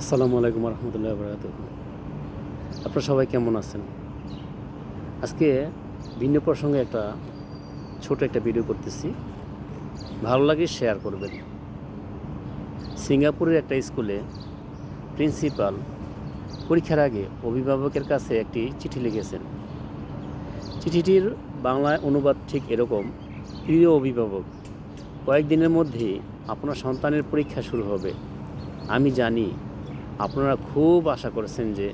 আসসালামু আলাইকুম রহমতুল্লাহ বরাকাত আপনারা সবাই কেমন আছেন? আজকে ভিন্ন প্রসঙ্গে একটা ছোট একটা ভিডিও করতেছি। ভালো লাগে শেয়ার করবেন। সিঙ্গাপুরের একটা স্কুলে প্রিন্সিপাল পরীক্ষার আগে অভিভাবকের কাছে একটি চিঠি লিখেছেন। চিঠিটির বাংলায় অনুবাদ ঠিক এরকম, প্রিয় অভিভাবক, কয়েকদিনের মধ্যেই আপনার সন্তানের পরীক্ষা শুরু হবে। আমি জানি আপনারা খুব আশা করেছেন যে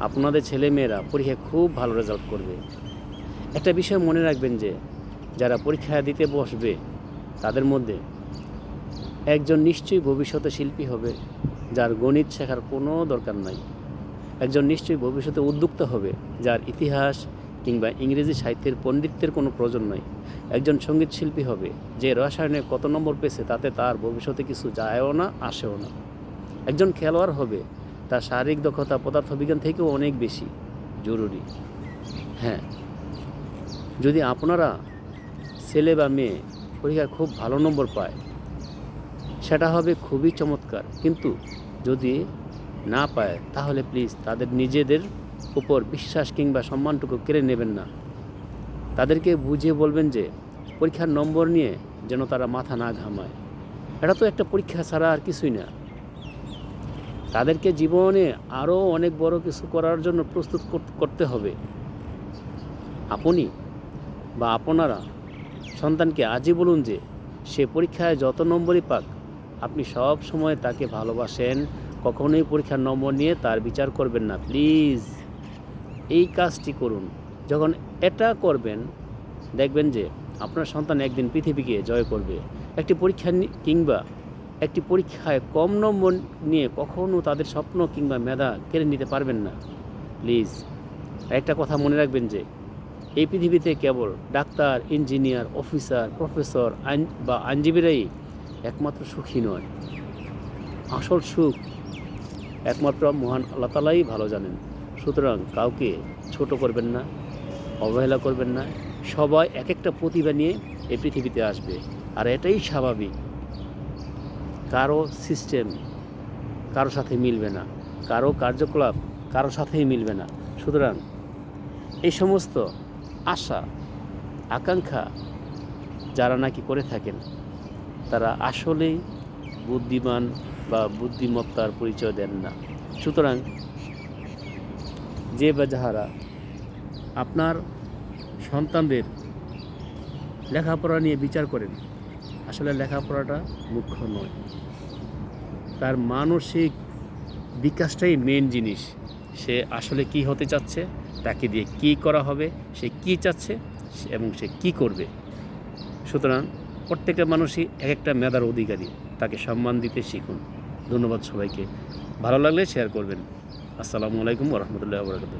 আপনাদের ছেলেমেয়েরা পরীক্ষায় খুব ভালো রেজাল্ট করবে। একটা বিষয় মনে রাখবেন যে, যারা পরীক্ষা দিতে বসবে, তাদের মধ্যে একজন নিশ্চয়ই ভবিষ্যতে শিল্পী হবে, যার গণিত শেখার কোনো দরকার নাই। একজন নিশ্চয়ই ভবিষ্যতে উদ্যুক্ত হবে, যার ইতিহাস কিংবা ইংরেজি সাহিত্যের পণ্ডিত্যের কোনো প্রয়োজন নয় একজন সংগীত শিল্পী হবে, যে রসায়নে কত নম্বর পেয়েছে, তাতে তার ভবিষ্যতে কিছু যায়ও না, আসেও না। একজন খেলোয়াড় হবে, তার শারীরিক দক্ষতা, পদার্থবিজ্ঞান থেকেও অনেক বেশি জরুরি। হ্যাঁ যদি আপনারা ছেলে বা মেয়ে পরীক্ষায় খুব ভালো নম্বর পায়, সেটা হবে খুবই চমৎকার। কিন্তু যদি না পায়, তাহলে প্লিজ তাদের নিজেদের উপর বিশ্বাস কিংবা সম্মানটুকু কেড়ে নেবেন না। তাদেরকে বুঝিয়ে বলবেন যে, পরীক্ষার নম্বর নিয়ে যেন তারা মাথা না ঘামায়। এটা তো একটা পরীক্ষা ছাড়া আর কিছুই না। তাদেরকে জীবনে আরও অনেক বড় কিছু করার জন্য প্রস্তুত করতে হবে। আপনি বা আপনারা সন্তানকে আজই বলুন যে, সে পরীক্ষায় যত নম্বরই পাক, আপনি সব সময় তাকে ভালোবাসেন, কখনোই পরীক্ষার নম্বর নিয়ে তার বিচার করবেন না। প্লিজ, এই কাজটি করুন। যখন এটা করবেন, দেখবেন যে, আপনার সন্তান একদিন পৃথিবীকে জয় করবে। একটি পরীক্ষা কিংবা একটি পরীক্ষায় কম নম্বর নিয়ে কখনও তাদের স্বপ্ন কিংবা মেধা কেড়ে নিতে পারবেন না। প্লিজ, একটা কথা মনে রাখবেন যে, এই পৃথিবীতে কেবল ডাক্তার, ইঞ্জিনিয়ার, অফিসার, প্রফেসর আইন বা আইনজীবীরাই একমাত্র সুখী নয়। আসল সুখ একমাত্র মহান আল্লাহ তালাই ভালো জানেন। সুতরাং কাউকে ছোট করবেন না, অবহেলা করবেন না। সবাই এক একটা প্রতিভা নিয়ে এই পৃথিবীতে আসবে। আর এটাই স্বাভাবিক। কারও সিস্টেম কারও সাথে মিলবে না, কারও কার্যকলাপ কারও সাথেই মিলবে না। সুতরাং এই সমস্ত আশা, আকাঙ্ক্ষা যারা নাকি করে থাকেন, তারা আসলেই বুদ্ধিমান বা বুদ্ধিমত্তার পরিচয় দেন না। সুতরাং যে বা যাহারা আপনার সন্তানদের লেখাপড়া নিয়ে বিচার করেন আসলে লেখাপড়াটা মুখ্য নয়। তার মানসিক বিকাশটাই মেন জিনিস। সে আসলে কি হতে চাচ্ছে, তাকে দিয়ে কি করা হবে, সে কি চাচ্ছে এবং সে কি করবে। সুতরাং প্রত্যেকটা মানুষই এক একটা মেধার অধিকারী, তাকে সম্মান দিতে শিখুন। ধন্যবাদ সবাইকে। ভালো লাগলে শেয়ার করবেন। আসসালামু আলাইকুম রহমতুল্লাহ বরকাত